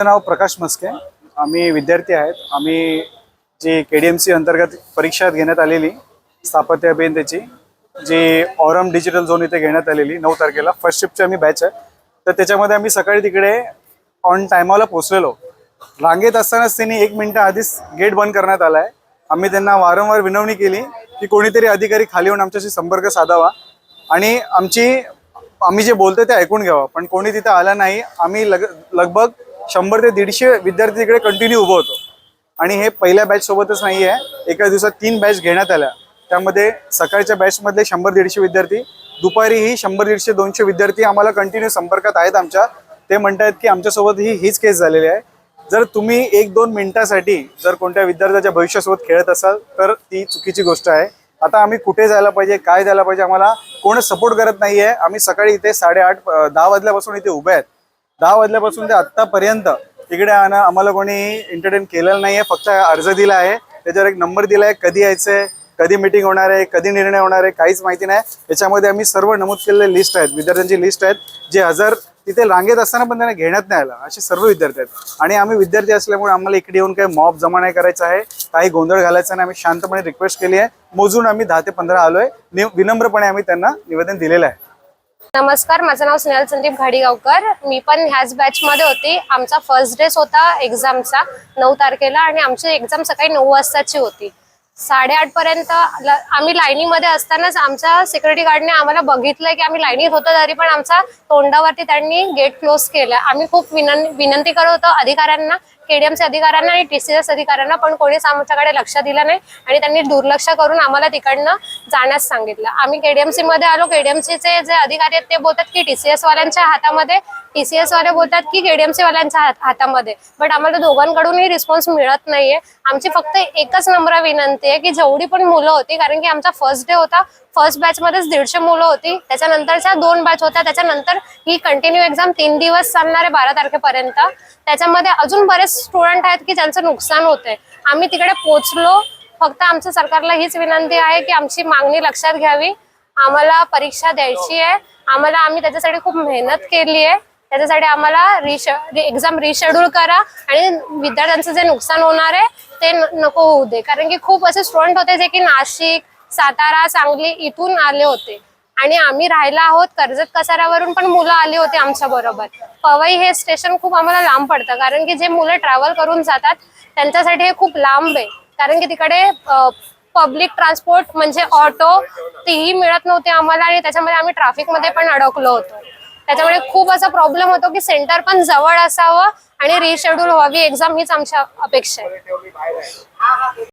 माझं नाव प्रकाश मस्के. आम्ही विद्यार्थी आहेत. आम्ही G K D M C अंतर्गत परीक्षा घेण्यात आलेली स्थापत्य अभियंत्याची जी ऑरम डिजिटल झोन इथे घेण्यात आलेली नऊ तारखेला. फर्स्ट शिफ्टची आम्ही बॅच आहे. तर त्याच्यामध्ये आम्ही सकाळी तिकडे ऑन टायमाला पोचलेलो रांगेत असतानाच त्यांनी एक मिनटं आधीच गेट बंद करण्यात आला आहे आम्ही त्यांना वारंवार विनवणी केली की कोणीतरी अधिकारी खाली येऊन आमच्याशी संपर्क साधावा आणि आमची आम्ही जे बोलतो ते ऐकून घ्यावं. पण कोणी तिथे आला नाही. आम्ही लग लगभग शंभर ते दीडशे विद्यार्थी तिकडे कंटिन्यू उभं होतो. आणि हे पहिल्या बॅच सोबतच नाही आहे एका दिवसात तीन बॅच घेण्यात आल्या. त्यामध्ये सकाळच्या बॅचमधले शंभर दीडशे विद्यार्थी दुपारीही शंभर दीडशे दोनशे विद्यार्थी आम्हाला कंटिन्यू संपर्कात आहेत आमच्या. ते म्हणतायत की आमच्यासोबत ही हीच केस झालेली आहे. जर तुम्ही एक दोन मिनिटासाठी जर कोणत्या विद्यार्थ्याच्या भविष्यासोबत खेळत असाल तर ती चुकीची गोष्ट आहे. आता आम्ही कुठे जायला पाहिजे काय जायला पाहिजे आम्हाला कोण सपोर्ट करत नाही आहे आम्ही सकाळी इथे साडेआठ दहा वाजल्यापासून इथे उभे आहेत. दहा वाजल्यापासून ते आत्तापर्यंत तिकडे आणा आम्हाला कोणी एंटरटेन केलेलं नाहीये फक्त अर्ज दिला आहे. त्याच्यावर एक नंबर दिला आहे कधी यायचंय कधी मिटिंग होणार आहे कधी निर्णय होणार आहे काहीच माहिती नाही. याच्यामध्ये आम्ही सर्व नमूद केलेले लिस्ट आहेत विद्यार्थ्यांची लिस्ट आहेत जे हजर तिथे रांगेत असताना पण त्यांना घेण्यात नाही आलं. असे सर्व विद्यार्थी आहेत. आणि आम्ही विद्यार्थी असल्यामुळे आम्हाला इकडे येऊन काही मॉब जमा नाही करायचा आहे काही गोंधळ घालायचा नाही. आम्ही शांतपणे रिक्वेस्ट केली आहे. मोजून आम्ही दहा ते पंधरा आलो नि- विनम्रपणे आम्ही त्यांना निवेदन दिलेलं आहे. नमस्कार माझं नाव स्नेहल संदीप घाडीगावकर. मी पण ह्याच बॅच मध्ये होती. आमचा फर्स्ट डेस होता एक्झामचा नऊ तारखेला आणि आमची एक्झाम सकाळी नऊ वाजताची होती. साडेआठपर्यंत आम्ही लाईनीमध्ये असतानाच आमच्या सिक्युरिटी गार्डने आम्हाला बघितलंय की आम्ही लाईनीत होतो तरी पण आमचा तोंडावरती त्यांनी गेट क्लोज केलं. आम्ही खूप विनं विनंती करत होतो अधिकाऱ्यांना केडीएमच्या अधिकाऱ्यांना आणि टीसीएस अधिकाऱ्यांना पण कोणीच आमच्याकडे लक्ष दिलं नाही आणि त्यांनी दुर्लक्ष करून आम्हाला तिकडनं जाण्यास सांगितलं. आम्ही केडीएमसी मध्ये आलो. केडीएमसीचे जे अधिकारी आहेत ते बोलतात की टीसीएस वाल्यांच्या हातामध्ये टीसीएस वाले बोलतात की केडीएमसी वाल्यांच्या हातामध्ये. बट आम्हाला दोघांकडूनही रिस्पॉन्स मिळत नाहीये. आमची फक्त एकच नम्र विनंती आहे की जेवढी पण मुलं होती कारण की आमचा फर्स्ट डे होता फर्स्ट बॅच मध्येच दीडशे मुलं होती. त्याच्यानंतरच्या दोन बॅच होत्या. त्याच्यानंतर ही कंटिन्यू एक्झाम तीन दिवस चालणार आहे बारा तारखेपर्यंत. त्याच्यामध्ये अजून बरेच स्टुडंट आहेत की ज्यांचं नुकसान होतंय. आम्ही तिकडे पोचलो. फक्त आमच्या सरकारला हीच विनंती आहे की आमची मागणी लक्षात घ्यावी. आम्हाला परीक्षा द्यायची आहे. आम्हाला आम्ही त्याच्यासाठी खूप मेहनत केली आहे. त्याच्यासाठी आम्हाला रिश एक्झाम रिशेड्यूल करा आणि विद्यार्थ्यांचं जे नुकसान होणार आहे ते नको होऊ दे. कारण की खूप असे स्टुडंट होते जे की नाशिक सातारा सांगली इथून आले होते. आणि आम्ही राहिला आहोत कर्जत कसाऱ्यावरून पण मुलं आली होती आमच्या बरोबर. पवई हे स्टेशन खूप आम्हाला लांब पडतं कारण की जे मुलं ट्रॅव्हल करून जातात त्यांच्यासाठी हे खूप लांब आहे. कारण की तिकडे पब्लिक ट्रान्सपोर्ट म्हणजे ऑटो तीही मिळत नव्हते आम्हाला आणि त्याच्यामध्ये आम्ही ट्रॅफिकमध्ये पण अडकलो होतो. त्याच्यामुळे खूप असा प्रॉब्लेम होतो की सेंटर पण जवळ असावं आणि रिशेड्यूल व्हावी एक्झाम हीच आमच्या अपेक्षा आहे.